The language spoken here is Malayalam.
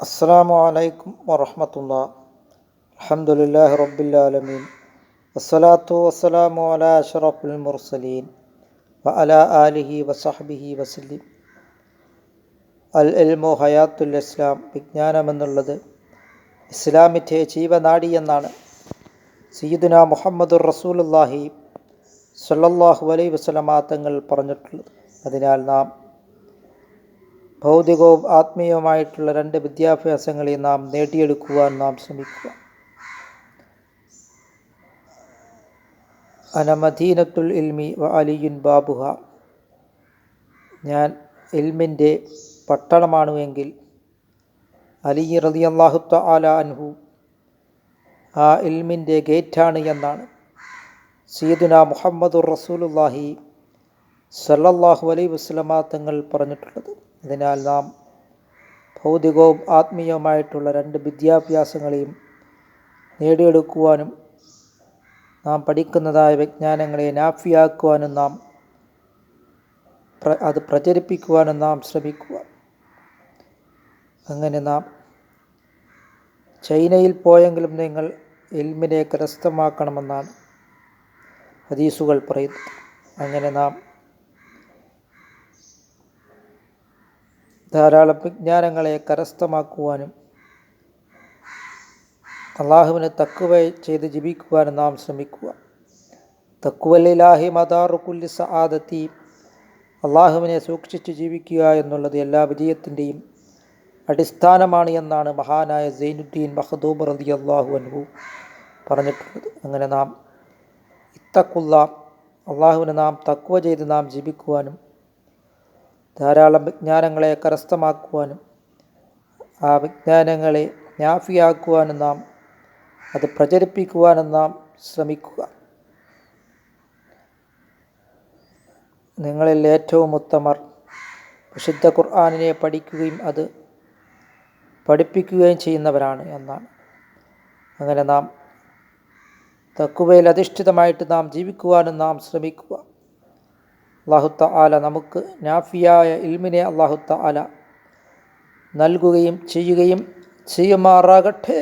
അസ്സാം വലൈക്കും വറഹമത്തുള്ള. അലഹമുല്ലാ റബ്ബുലാലമീൻ വസ്സലാത്തു വസ്സലാമു അല അഷറഫുൽ മുർസലീൻ. വ അല ആലിഹി വസഹബിഹി വസല്ലിം. അൽ എൽമു ഹയാത്തുൽ ഇസ്ലാം വിജ്ഞാനമെന്നുള്ളത് ഇസ്ലാമിന്റെ ജീവനാടി എന്നാണ്. സീദുന മുഹമ്മദുർ റസൂലുല്ലാഹി സല്ലാഹു അലൈ വസല്ലമ തങ്ങൾ പറഞ്ഞിട്ടുള്ളത്. അതിനാൽ നാം ഭൗതികവും ആത്മീയവുമായിട്ടുള്ള രണ്ട് വിദ്യാഭ്യാസങ്ങളെ നാം നേടിയെടുക്കുവാൻ നാം ശ്രമിക്കുക. അനമദീനത്തുൽ ഇൽമി വ അലിയുൻ ബാബുഹ. ഞാൻ ഇൽമിന്റെ പട്ടണമാണ് എങ്കിൽ അലി റതി അള്ളാഹുത്ത ആല അൻഹു ആ ഇൽമിന്റെ ഗേറ്റാണ് എന്നാണ്. സീദുന മുഹമ്മദുർ റസൂലുല്ലാഹി സല്ലല്ലാഹു അലൈ വസ്ലമാ തങ്ങൾ പറഞ്ഞിട്ടുള്ളത്. അതിനാൽ നാം ഭൗതികവും ആത്മീയവുമായിട്ടുള്ള രണ്ട് വിദ്യാഭ്യാസങ്ങളെയും നേടിയെടുക്കുവാനും നാം പഠിക്കുന്നതായ വിജ്ഞാനങ്ങളെ നാഫിയാക്കുവാനും നാം അത് പ്രചരിപ്പിക്കുവാനും നാം ശ്രമിക്കുക അങ്ങനെ നാം ചൈനയിൽ പോയെങ്കിലും നിങ്ങൾ എൽമിനെ കരസ്ഥമാക്കണമെന്നാണ് ഹദീസുകൾ പറയുന്നത്. അങ്ങനെ നാം ധാരാളം വിജ്ഞാനങ്ങളെ കരസ്ഥമാക്കുവാനും അള്ളാഹുവിന് തക്കുവ ചെയ്ത് ജീവിക്കുവാനും നാം ശ്രമിക്കുക. തക്കുവല്ലാഹി മദാറുക്കുല്ലി സആദത്തി. അള്ളാഹുവിനെ സൂക്ഷിച്ച് ജീവിക്കുക എന്നുള്ളത് എല്ലാ വിജയത്തിന്റെയും അടിസ്ഥാനമാണ് എന്നാണ് മഹാനായ സൈനുദ്ദീൻ മഹദൂബ് റതി അള്ളാഹു അൻഹു പറഞ്ഞിട്ടുള്ളത്. അങ്ങനെ നാം ഇത്തക്കുള്ള അള്ളാഹുവിനെ നാം തക്കുവ ചെയ്ത് നാം ജീവിക്കുവാനും ധാരാളം വിജ്ഞാനങ്ങളെ കരസ്ഥമാക്കുവാനും ആ വിജ്ഞാനങ്ങളെ ജ്ഞാഫിയാക്കുവാനും നാം അത് പ്രചരിപ്പിക്കുവാനും നാം ശ്രമിക്കുക. നിങ്ങളിൽ ഏറ്റവും ഉത്തമർ വിശുദ്ധ ഖുർആാനിനെ പഠിക്കുകയും അത് പഠിപ്പിക്കുകയും ചെയ്യുന്നവരാണ് എന്നാണ്. അങ്ങനെ നാം തക്കുവയിൽ അധിഷ്ഠിതമായിട്ട് നാം ജീവിക്കുവാനും നാം ശ്രമിക്കുക. അള്ളാഹുത്ത ആല നമുക്ക് നാഫിയായ ഇൽമിനെ അള്ളാഹുത്ത ആല നൽകുകയും ചെയ്യുകയും ചെയ്യുമാറാകട്ടെ.